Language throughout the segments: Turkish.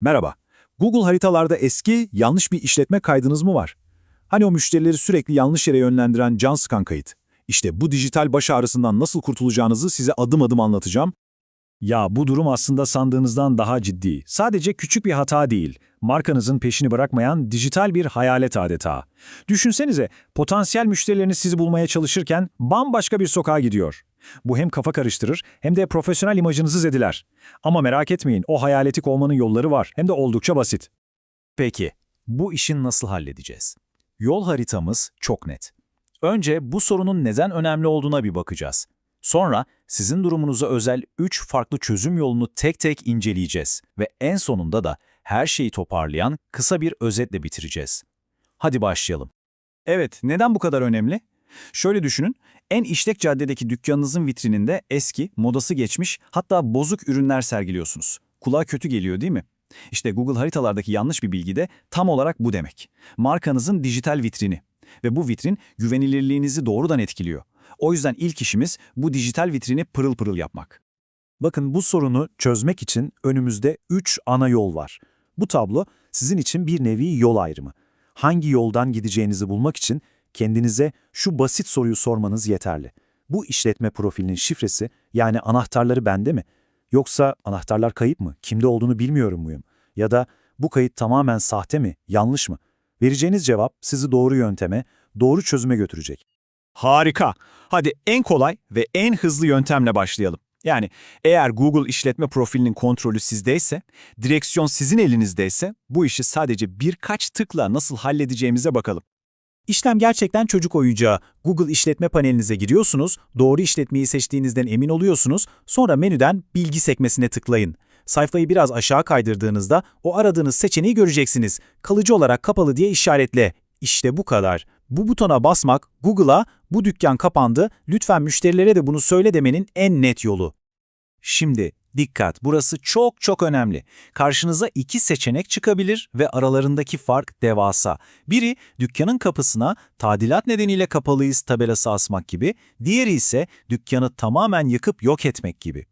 Merhaba. Google haritalarda eski, yanlış bir işletme kaydınız mı var? Hani o müşterileri sürekli yanlış yere yönlendiren can sıkan kayıt. İşte bu dijital baş ağrısından nasıl kurtulacağınızı size adım adım anlatacağım. Ya bu durum aslında sandığınızdan daha ciddi. Sadece küçük bir hata değil. Markanızın peşini bırakmayan dijital bir hayalet adeta. Düşünsenize, potansiyel müşterileriniz sizi bulmaya çalışırken bambaşka bir sokağa gidiyor. Bu hem kafa karıştırır hem de profesyonel imajınızı zediler. Ama merak etmeyin, o hayaleti kovmanın yolları var hem de oldukça basit. Peki, bu işin nasıl halledeceğiz? Yol haritamız çok net. Önce bu sorunun neden önemli olduğuna bir bakacağız. Sonra sizin durumunuza özel 3 farklı çözüm yolunu tek tek inceleyeceğiz ve en sonunda da her şeyi toparlayan kısa bir özetle bitireceğiz. Hadi başlayalım. Evet, neden bu kadar önemli? Şöyle düşünün, en işlek caddedeki dükkanınızın vitrininde eski, modası geçmiş, hatta bozuk ürünler sergiliyorsunuz. Kulağa kötü geliyor değil mi? İşte Google haritalardaki yanlış bir bilgi de tam olarak bu demek. Markanızın dijital vitrini. Ve bu vitrin güvenilirliğinizi doğrudan etkiliyor. O yüzden ilk işimiz bu dijital vitrini pırıl pırıl yapmak. Bakın bu sorunu çözmek için önümüzde 3 ana yol var. Bu tablo sizin için bir nevi yol ayrımı. Hangi yoldan gideceğinizi bulmak için kendinize şu basit soruyu sormanız yeterli. Bu işletme profilinin şifresi yani anahtarları bende mi? Yoksa anahtarlar kayıp mı? Kimde olduğunu bilmiyorum muyum? Ya da bu kayıt tamamen sahte mi? Yanlış mı? Vereceğiniz cevap sizi doğru yönteme, doğru çözüme götürecek. Harika. Hadi en kolay ve en hızlı yöntemle başlayalım. Yani eğer Google işletme profilinin kontrolü sizdeyse, direksiyon sizin elinizdeyse bu işi sadece birkaç tıkla nasıl halledeceğimize bakalım. İşlem gerçekten çocuk oyuncağı. Google işletme panelinize giriyorsunuz, doğru işletmeyi seçtiğinizden emin oluyorsunuz, sonra menüden bilgi sekmesine tıklayın. Sayfayı biraz aşağı kaydırdığınızda o aradığınız seçeneği göreceksiniz. Kalıcı olarak kapalı diye işaretle. İşte bu kadar. Bu butona basmak Google'a bu dükkan kapandı, lütfen müşterilere de bunu söyle demenin en net yolu. Şimdi dikkat, burası çok çok önemli. Karşınıza iki seçenek çıkabilir ve aralarındaki fark devasa. Biri dükkanın kapısına tadilat nedeniyle kapalıyız tabelası asmak gibi, diğeri ise dükkanı tamamen yıkıp yok etmek gibi.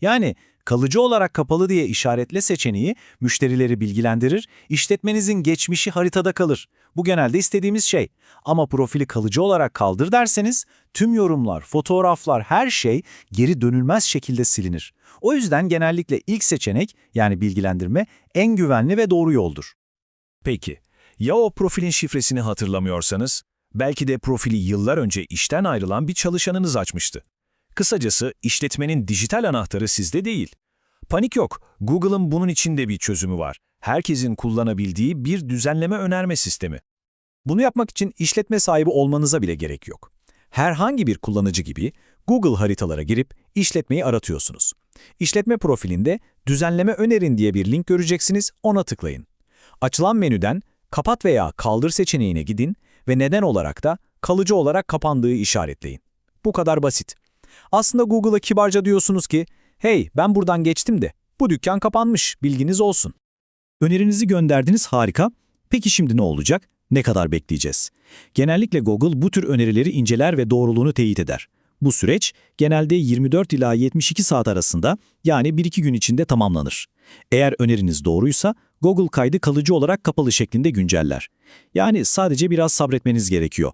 Yani kalıcı olarak kapalı diye işaretle seçeneği müşterileri bilgilendirir, işletmenizin geçmişi haritada kalır. Bu genelde istediğimiz şey. Ama profili kalıcı olarak kaldır derseniz tüm yorumlar, fotoğraflar, her şey geri dönülmez şekilde silinir. O yüzden genellikle ilk seçenek yani bilgilendirme en güvenli ve doğru yoldur. Peki, ya o profilin şifresini hatırlamıyorsanız? Belki de profili yıllar önce işten ayrılan bir çalışanınız açmıştı. Kısacası işletmenin dijital anahtarı sizde değil. Panik yok, Google'ın bunun için de bir çözümü var. Herkesin kullanabildiği bir düzenleme önerme sistemi. Bunu yapmak için işletme sahibi olmanıza bile gerek yok. Herhangi bir kullanıcı gibi Google haritalara girip işletmeyi aratıyorsunuz. İşletme profilinde düzenleme önerin diye bir link göreceksiniz, ona tıklayın. Açılan menüden kapat veya kaldır seçeneğine gidin ve neden olarak da kalıcı olarak kapandığı işaretleyin. Bu kadar basit. Aslında Google'a kibarca diyorsunuz ki, hey ben buradan geçtim de bu dükkan kapanmış, bilginiz olsun. Önerinizi gönderdiniz harika. Peki şimdi ne olacak? Ne kadar bekleyeceğiz? Genellikle Google bu tür önerileri inceler ve doğruluğunu teyit eder. Bu süreç genelde 24 ila 72 saat arasında yani 1-2 gün içinde tamamlanır. Eğer öneriniz doğruysa Google kaydı kalıcı olarak kapalı şeklinde günceller. Yani sadece biraz sabretmeniz gerekiyor.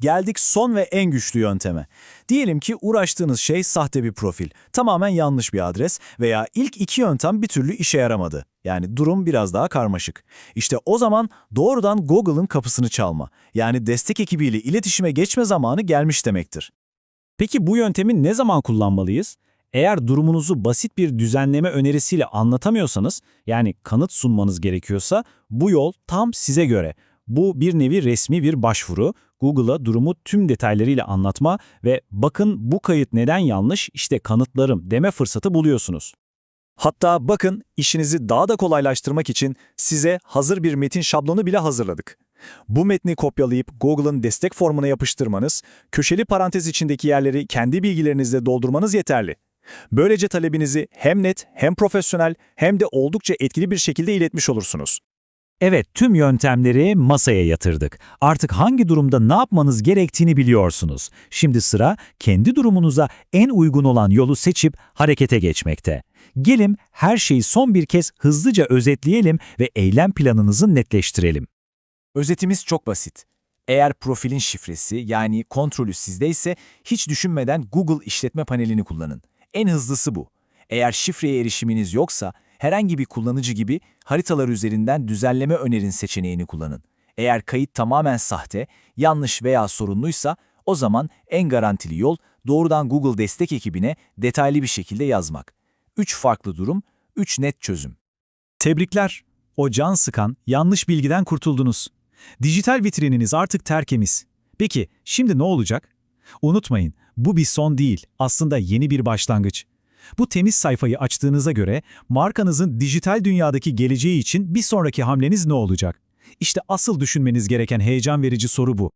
Geldik son ve en güçlü yönteme. Diyelim ki uğraştığınız şey sahte bir profil, tamamen yanlış bir adres veya ilk iki yöntem bir türlü işe yaramadı. Yani durum biraz daha karmaşık. İşte o zaman doğrudan Google'ın kapısını çalma, yani destek ekibiyle iletişime geçme zamanı gelmiş demektir. Peki bu yöntemi ne zaman kullanmalıyız? Eğer durumunuzu basit bir düzenleme önerisiyle anlatamıyorsanız, yani kanıt sunmanız gerekiyorsa bu yol tam size göre. Bu bir nevi resmi bir başvuru, Google'a durumu tüm detaylarıyla anlatma ve bakın bu kayıt neden yanlış, işte kanıtlarım deme fırsatı buluyorsunuz. Hatta bakın işinizi daha da kolaylaştırmak için size hazır bir metin şablonu bile hazırladık. Bu metni kopyalayıp Google'ın destek formuna yapıştırmanız, köşeli parantez içindeki yerleri kendi bilgilerinizle doldurmanız yeterli. Böylece talebinizi hem net, hem profesyonel, hem de oldukça etkili bir şekilde iletmiş olursunuz. Evet, tüm yöntemleri masaya yatırdık. Artık hangi durumda ne yapmanız gerektiğini biliyorsunuz. Şimdi sıra kendi durumunuza en uygun olan yolu seçip harekete geçmekte. Gelin her şeyi son bir kez hızlıca özetleyelim ve eylem planınızı netleştirelim. Özetimiz çok basit. Eğer profilin şifresi yani kontrolü sizdeyse hiç düşünmeden Google işletme panelini kullanın. En hızlısı bu. Eğer şifreye erişiminiz yoksa herhangi bir kullanıcı gibi haritalar üzerinden düzenleme önerin seçeneğini kullanın. Eğer kayıt tamamen sahte, yanlış veya sorunluysa o zaman en garantili yol doğrudan Google destek ekibine detaylı bir şekilde yazmak. 3 farklı durum, 3 net çözüm. Tebrikler. O can sıkan, yanlış bilgiden kurtuldunuz. Dijital vitrininiz artık terkemiz. Peki, şimdi ne olacak? Unutmayın, bu bir son değil, aslında yeni bir başlangıç. Bu temiz sayfayı açtığınıza göre markanızın dijital dünyadaki geleceği için bir sonraki hamleniz ne olacak? İşte asıl düşünmeniz gereken heyecan verici soru bu.